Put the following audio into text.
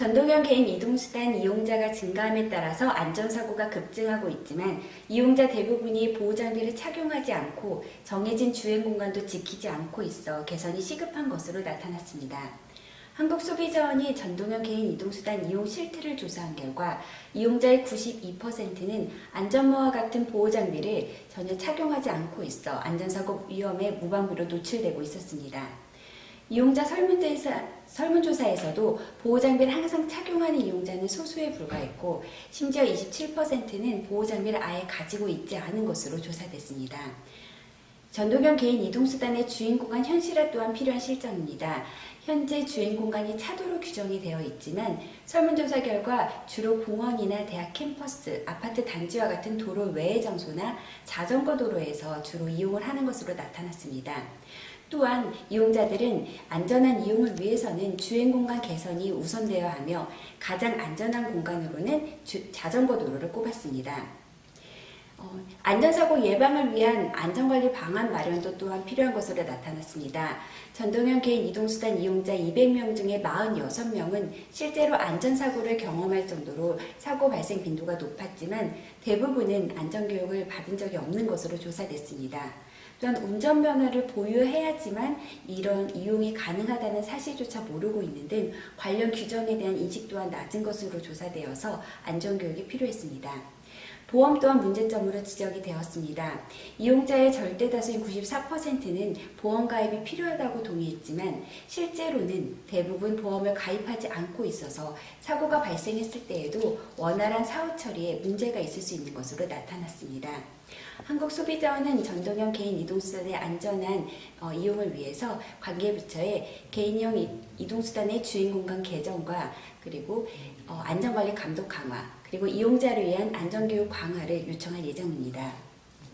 전동형 개인 이동수단 이용자가 증가함에 따라서 안전사고가 급증하고 있지만 이용자 대부분이 보호장비를 착용하지 않고 정해진 주행 공간도 지키지 않고 있어 개선이 시급한 것으로 나타났습니다. 한국소비자원이 전동형 개인 이동수단 이용 실태를 조사한 결과 이용자의 92%는 안전모와 같은 보호장비를 전혀 착용하지 않고 있어 안전사고 위험에 무방비로 노출되고 있었습니다. 이용자 설문조사, 설문조사에서도 보호장비를 항상 착용하는 이용자는 소수에 불과했고 심지어 27%는 보호장비를 아예 가지고 있지 않은 것으로 조사됐습니다. 전동형 개인 이동수단의 주행 공간 현실화 또한 필요한 실정입니다. 현재 주행 공간이 차도로 규정이 되어 있지만 설문조사 결과 주로 공원이나 대학 캠퍼스, 아파트 단지와 같은 도로 외의 장소나 자전거 도로에서 주로 이용을 하는 것으로 나타났습니다. 또한 이용자들은 안전한 이용을 위해서는 주행 공간 개선이 우선되어야 하며 가장 안전한 공간으로는 주- 자전거 도로를 꼽았습니다. 어, 안전사고 예방을 위한 안전관리 방안 마련도 또한 필요한 것으로 나타났습니다. 전동형 개인 이동수단 이용자 200명 중에 46명은 실제로 안전사고를 경험할 정도로 사고 발생 빈도가 높았지만 대부분은 안전교육을 받은 적이 없는 것으로 조사됐습니다. 또한 운전면허를 보유해야지만 이런 이용이 가능하다는 사실조차 모르고 있는 등 관련 규정에 대한 인식 또한 낮은 것으로 조사되어서 안전교육이 필요했습니다. 보험 또한 문제점으로 지적이 되었습니다. 이용자의 절대 다수인 94%는 보험 가입이 필요하다고 동의했지만 실제로는 대부분 보험을 가입하지 않고 있어서 사고가 발생했을 때에도 원활한 사후 처리에 문제가 있을 수 있는 것으로 나타났습니다. 한국소비자원은 전동형 개인 이동수단의 안전한 어, 이용을 위해서 관계부처에 개인형 이- 이동수단의 주행공간 개정과 그리고 어, 안전관리 감독 강화 그리고 이용자를 위한 안전교육 강화를 요청할 예정입니다.